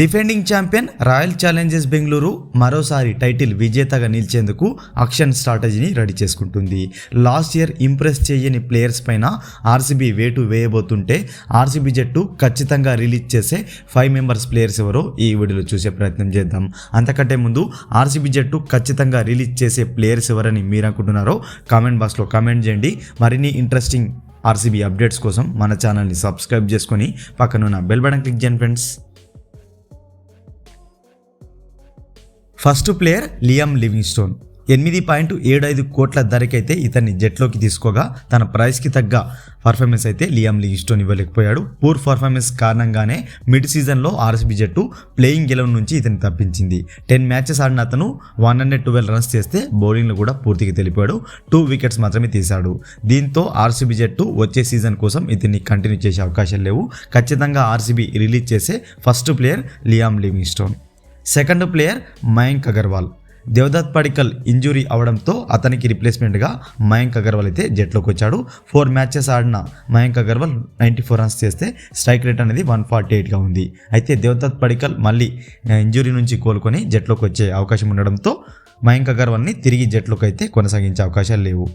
Defending champion royal challengers Bengaluru మరోసారి title విజేతగా నిలిచేందుకు అక్షన్ స్ట్రాటజీని రెడీ చేసుకుంటుంది. లాస్ట్ ఇయర్ ఇంప్రెస్ చేయని ప్లేయర్స్ పైన ఆర్సీబీ వేటు వేయబోతుంటే ఆర్సీబీ జట్టు ఖచ్చితంగా రిలీజ్ చేసే ఫైవ్ మెంబర్స్ ప్లేయర్స్ ఎవరో ఈ వీడియోలో చూసే ప్రయత్నం చేద్దాం. అంతకంటే ముందు ఆర్సీబీ జట్టు ఖచ్చితంగా రిలీజ్ చేసే ప్లేయర్స్ ఎవరని మీరు అనుకుంటున్నారో కామెంట్ బాక్స్లో కామెంట్ చేయండి. మరిన్ని ఇంట్రెస్టింగ్ ఆర్సీబీ అప్డేట్స్ కోసం మన ఛానల్ని సబ్స్క్రైబ్ చేసుకొని పక్కనున్న బెల్ బటన్ క్లిక్ చేయండి friends. First player Liam Livingstone. ఎనిమిది పాయింట్ ఏడు ఐదు కోట్ల ధరకైతే ఇతన్ని జట్లోకి తీసుకోగా తన ప్రైస్కి తగ్గ పర్ఫార్మెన్స్ అయితే లియామ్ లివింగ్స్టోన్ ఇవ్వలేకపోయాడు. పూర్ పర్ఫార్మెన్స్ కారణంగానే మిడ్ సీజన్లో ఆర్సీబీ జట్టు ప్లేయింగ్ గెలవన్ నుంచి ఇతన్ని తప్పించింది. టెన్ మ్యాచెస్ ఆడిన అతను వన్ హండ్రెడ్ ట్వెల్వ్ రన్స్ చేస్తే బౌలింగ్లో కూడా పూర్తిగా తెలిపాడు. టూ వికెట్స్ మాత్రమే తీశాడు. దీంతో ఆర్సీబీ జట్టు వచ్చే సీజన్ కోసం ఇతన్ని కంటిన్యూ చేసే అవకాశాలు లేవు. ఖచ్చితంగా ఆర్సీబీ రిలీజ్ చేసే first player Liam Livingstone. Second player Mayank Agarwal. Devdutt Padikkal injury అవడంతో అతనికి రిప్లేస్మెంట్గా మయాంక్ అగర్వాల్ అయితే జట్లోకి వచ్చాడు. ఫోర్ మ్యాచెస్ ఆడిన Mayank Agarwal ninety four runs చేస్తే స్ట్రైక్ రేట్ అనేది వన్ ఫార్టీ ఎయిట్గా ఉంది. అయితే దేవదత్ పడికల్ మళ్ళీ ఇంజురీ నుంచి కోలుకొని జట్లోకి వచ్చే అవకాశం ఉండడంతో మయాంక్ అగర్వాల్ని తిరిగి జట్లోకి అయితే కొనసాగించే అవకాశాలు లేవు.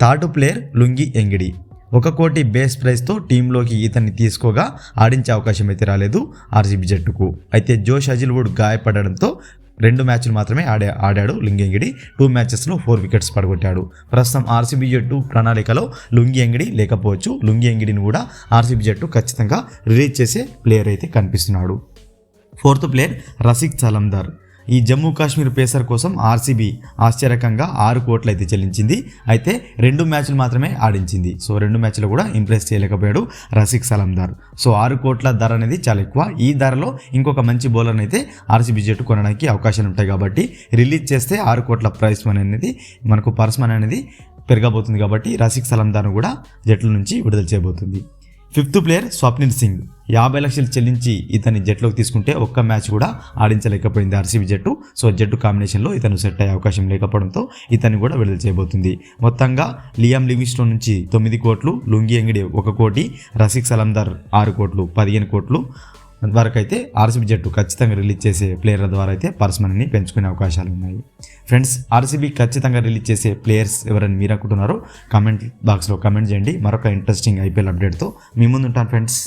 Third player Lungi Ngidi. ఒక కోటి బేస్ ప్రైస్తో టీంలోకి ఇతన్ని తీసుకోగా ఆడించే అవకాశం అయితే రాలేదు ఆర్సీబీ జట్టుకు. అయితే జోష్ అజిల్వుడ్ గాయపడడంతో రెండు మ్యాచ్లు మాత్రమే ఆడే ఆడాడు లుంగి టూ మ్యాచెస్లో ఫోర్ వికెట్స్ పడగొట్టాడు. ప్రస్తుతం ఆర్సీబీ జట్టు ప్రణాళికలో లుంగి ఎంగిడి లేకపోవచ్చు. లుంగి ఎంగిడిని కూడా ఆర్సీబీ జట్టు ఖచ్చితంగా రిలీజ్ చేసే ప్లేయర్ అయితే కనిపిస్తున్నాడు. ఫోర్త్ ప్లేయర్ రసిక్ చలందార్. ఈ జమ్మూ కాశ్మీర్ పేసర్ కోసం ఆర్సీబీ ఆశ్చర్యకంగా ఆరు కోట్లు అయితే చెల్లించింది. అయితే రెండు మ్యాచ్లు మాత్రమే ఆడించింది. సో రెండు మ్యాచ్లు కూడా ఇంప్రెస్ చేయలేకపోయాడు రసిక్ సలందార్. సో ఆరు కోట్ల ధర అనేది చాలా ఎక్కువ. ఈ ధరలో ఇంకొక మంచి బౌలర్ అయితే ఆర్సీబీ జట్టు కొనడానికి అవకాశాలు ఉంటాయి కాబట్టి రిలీజ్ చేస్తే ఆరు కోట్ల ప్రైస్ మనీ అనేది మనకు పర్స్ మనీ అనేది పెరగబోతుంది కాబట్టి రసిక్ సలందార్ను కూడా జట్ల నుంచి విడుదల చేయబోతుంది. Fifth player Swapnil Singh. యాభై లక్షలు చెల్లించి ఇతని జట్టులోకి తీసుకుంటే ఒక్క మ్యాచ్ కూడా ఆడించలేకపోయింది ఆర్సీబీ జట్టు. సో జట్టు కాంబినేషన్లో ఇతను సెట్ అయ్యే అవకాశం లేకపోవడంతో ఇతన్ని కూడా విడుదల చేయబోతుంది. మొత్తంగా లియామ్ లివింగ్స్టోన్ నుంచి తొమ్మిది కోట్లు లుంగి ఎంగిడి ఒక కోటి రసిక్ సలందర్ ఆరు కోట్లు పదిహేను కోట్లు వరకు అయితే ఆర్సీబీ జట్టు ఖచ్చితంగా రిలీజ్ చేసే ప్లేయర్ల ద్వారా అయితే పర్స్ మనీని పెంచుకునే అవకాశాలు ఉన్నాయి. ఫ్రెండ్స్ ఆర్సీబీ ఖచ్చితంగా రిలీజ్ చేసే ప్లేయర్స్ ఎవరైనా మీరు అనుకుంటున్నారో కామెంట్ బాక్స్లో కామెంట్ చేయండి. మరొక ఇంట్రెస్టింగ్ ఐపీఎల్ అప్డేట్తో మీ ముందు ఉంటాను ఫ్రెండ్స్